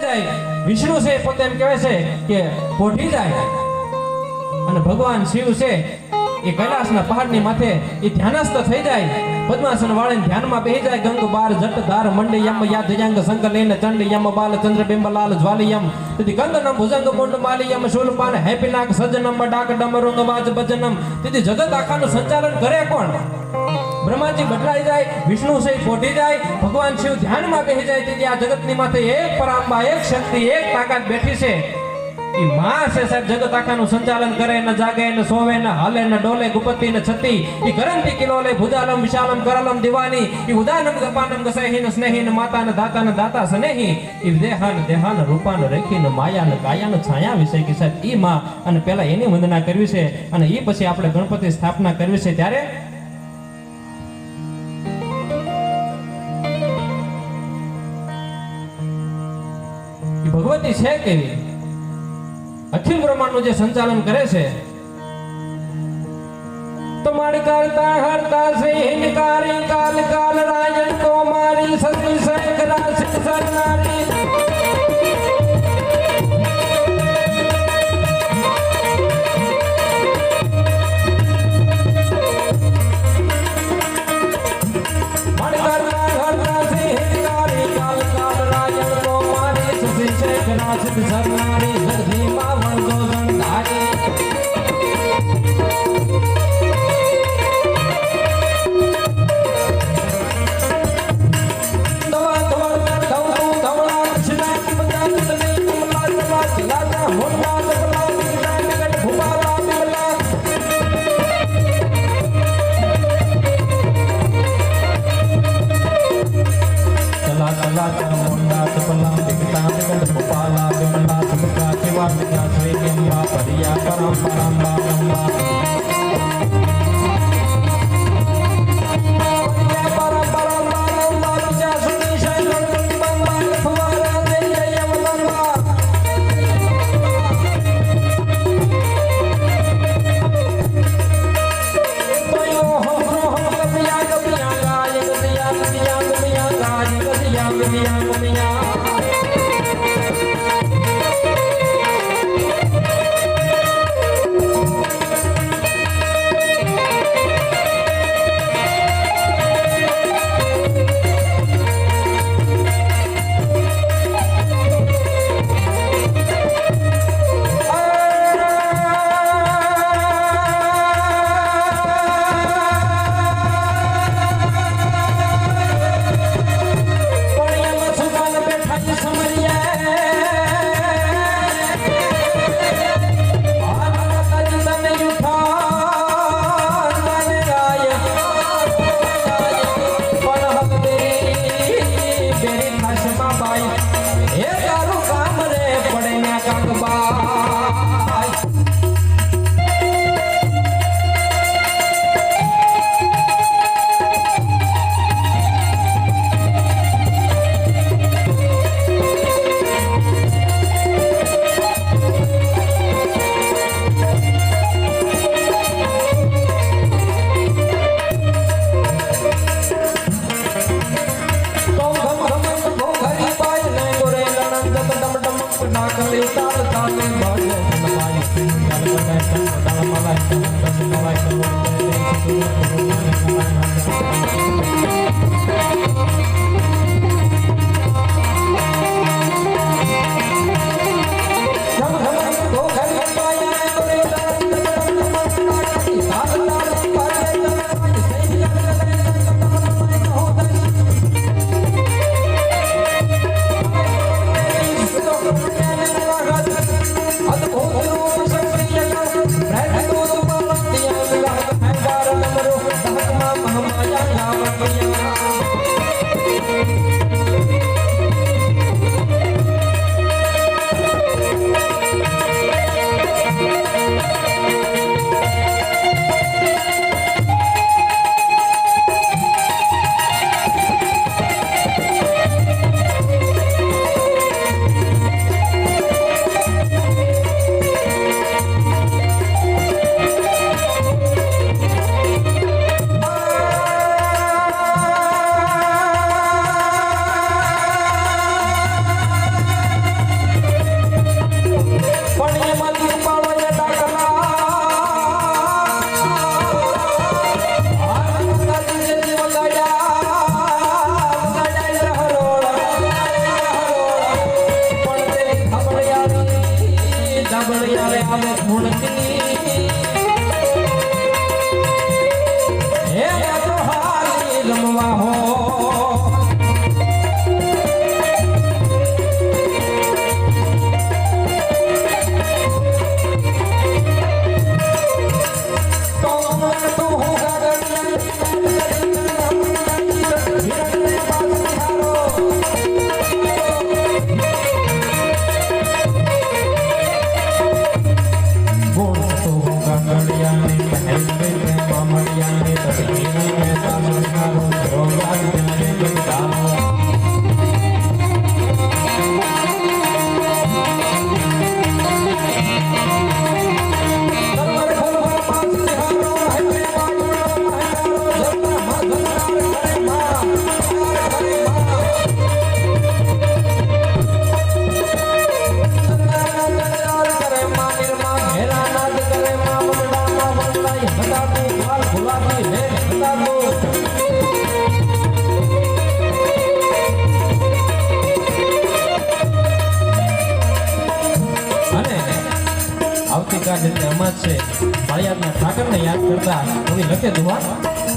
જાય. વિષ્ણુ છે પોતે એમ કહેવાય છે કે પોઢી જાય. અને ભગવાન શિવ છે એ કૈલાસના પહાડની માથે એ ધ્યાનસ્થ થઈ જાય. પદ્માસન વાળીને ધ્યાનમાં બેહી જાય. ગંગ, બાર, જટ, ધાર મંડી યમ યાદ જંગ સંગ લઈને ચંડ, યમ, બાલ, ચંદ્ર, બિંબ, લાલ જ્વાલી યમ તેથી ગંગનમ ભુજંગ મુંડ માલી યમ શૂલપાન હેપીનાક સજનમ ડાક, ડમરુંગ વાજ ભજનમ. તેથી જગત આખાનું સંચાલન કરે કોણ? બ્રહ્માજી બદલાઈ જાય, વિષ્ણુ સહિત ફોટી જાય, ભગવાન શિવ ધ્યાનમાં બેસી જાય, તેથી આ જગતની માથે એક પરાંબા એક શક્તિ, એક તાકાત બેઠી છે. એ માં છે સાહેબ, જગત આખાનું સંચાલન કરે, ને જાગે, ને હાલે, ને ડોલે, ગુપતિ, ને છતી. ઈ ગરંતી કિલોલે ભુજાલમ, વિશાલમ, કરલમ, દિવાની. એ ઉદાનમ ગપાનમ ગસહીન સ્નેહીન માતા દાતા ને દાતા, સ્નેહી. ઈ દેહાન દેહાન, રૂપાન, રેખીન માયા ને કાયા છાયા વિશે કે સાહેબ એ માં. અને પેલા એની વંદના કરવી છે. અને ઈ પછી આપણે ગણપતિ સ્થાપના કરવી છે. ત્યારે ભગવતી છે કેવી અખિલ બ્રહ્માંડનું જે સંચાલન કરે છે તમારી કરતા હરતા સિંહ કારી કાલ કાલ, રાયણ કો મારી સતી સૈક રાશિ સરનારી સાંભળી આવે આમ ફૂલકની હે તો ઠાકરને યાદ કરતા એની લખે ધુમાડ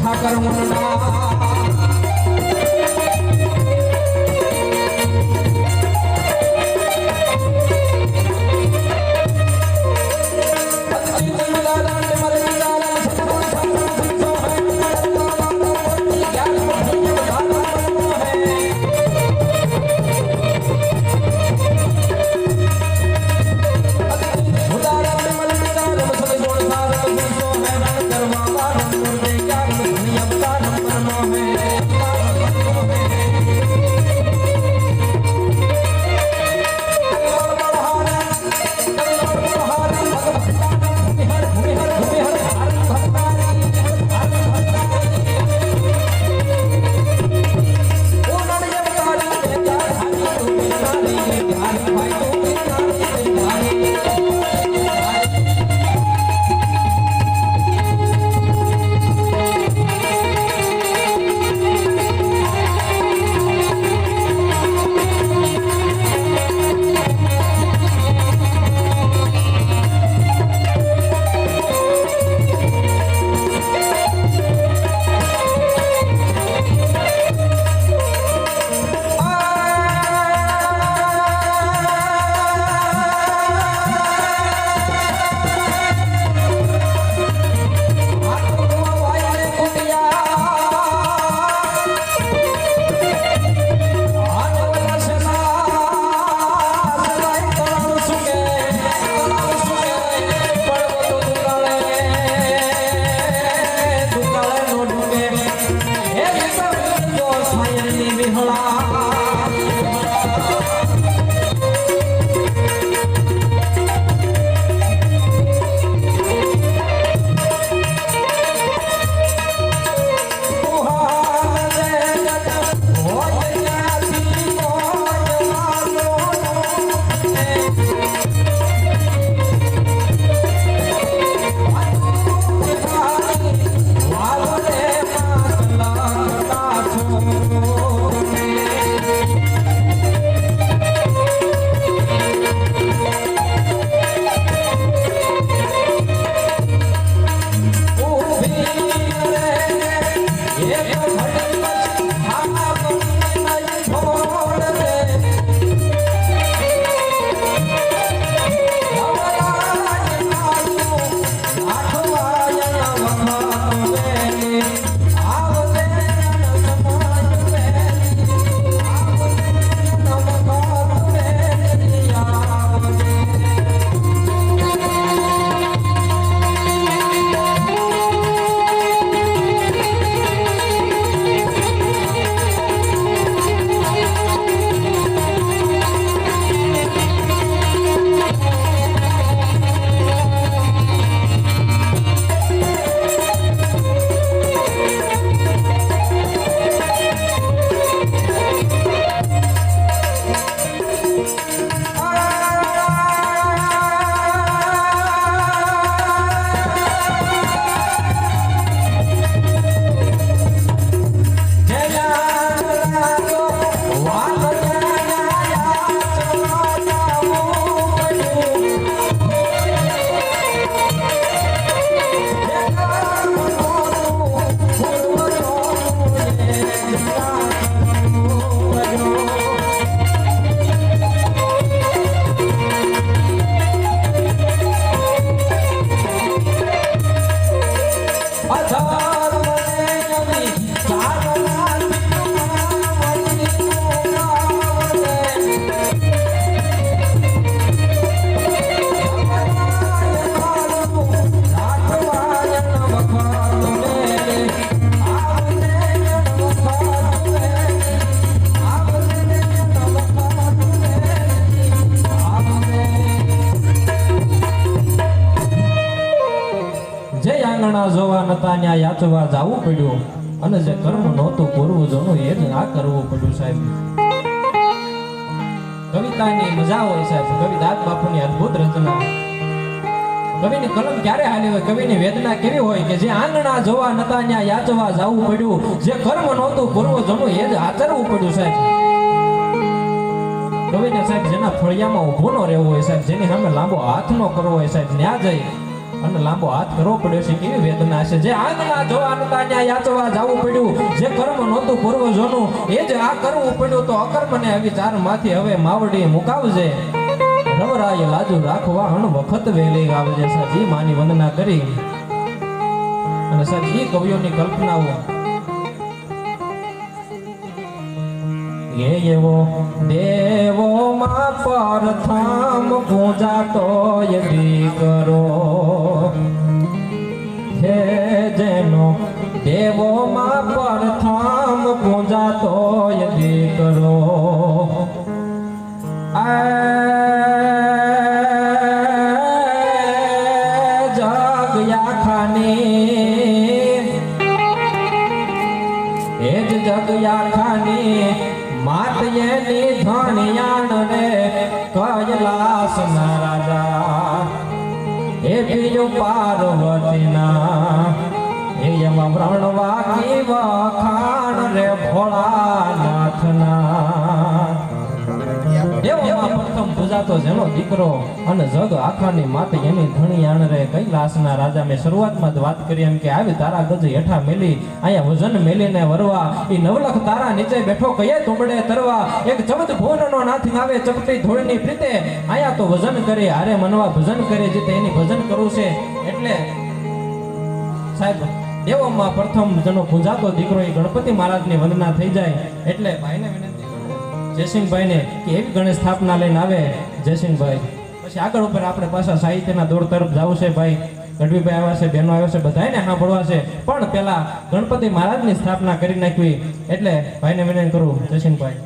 ઠાકર મનના. જોવા ને યાચવા જવું પડ્યું. અને જે કર્મ નહોતું પૂર્વજોનું એ જ ના કરવું પડ્યું સાહેબ. કવિતાની મજા હોય સાહેબ. કવિ દાદ બાપુની અદ્ભુત રચના. કવિની કલમ ક્યારે હાલી હોય? કવિની વેદના કેવી હોય કે જે આંગણા જોવા નતા ત્યાં યાચવા જાવું પડ્યું? જે કર્મ નહોતું પૂર્વજોનું એ જ આચરવું પડ્યું સાહેબ. કવિને સાહેબ જેના ફળિયામાં ઊભો ન રહેવો હોય સાહેબ, જેની સામે લાંબો હાથ ન કરવો હોય સાહેબ, ન્યા જઈ અને લાંબો હાથ કરવો પડ્યો છે. કેવી વેદના છે. જે આંગણા જો નતા ત્યાં યાચવા જવું પડ્યું, જે કર્મ નહોતું પૂર્વજોનું, એ જ આ કરવું પડ્યું તો અકર્મને આવી ચારમાંથી હવે માવડી મુકાવજે. રવરાય લાજુ રાખવા હણ વખત વેલી આવજે સાજી માની વંદના કરી. અને સાજી કવિઓની કલ્પનાઓ એવો દેવો માં પ્રથમ પૂજાતો યદી કરો. હે જેનો દેવો માં પ્રથમ પૂજાતો પાર્વતીના. એમાં વ્રણવાકી વખાણ રે ભોળાનાથના. દેવોમાં પ્રથમ પૂજાતો જેનો દીકરો અને જગ આખાની માત એની ધણી આણરે કૈલાસના રાજા મેં શરૂઆતમાં જ વાત કરી એમ કે આવી તારા ગજ હેઠા મેલી, અહીંયા વજન મેલીને વરવા. એ નવલખ તારા નીચે બેઠો કયે તુંબડે તરવા. એક ચમચ ભુવનનો નાથ આવે ચપટી ધોળની પ્રીતે. અહીંયા તો વજન કરે, હારે મનવા ભજન કરે જીતે એની ભજન કરવું છે. એટલે સાહેબ, દેવોમાં પ્રથમ જેનો પૂજાતો દીકરો એ ગણપતિ મહારાજની વંદના થઈ જાય. એટલે ભાઈને જયસિંહભાઈને કે એવી ગણેશ સ્થાપના લઈને આવે જયસિંહભાઈ. પછી આગળ ઉપર આપણે પાછા સાહિત્યના દોર તરફ જવું છે ભાઈ. ગઢવીભાઈ આવ્યા છે, બહેનો આવ્યા છે બધાને સાંભળવા છે. પણ પહેલાં ગણપતિ મહારાજની સ્થાપના કરી નાખવી એટલે ભાઈને વિનંતી કરું, જયસિંહભાઈ.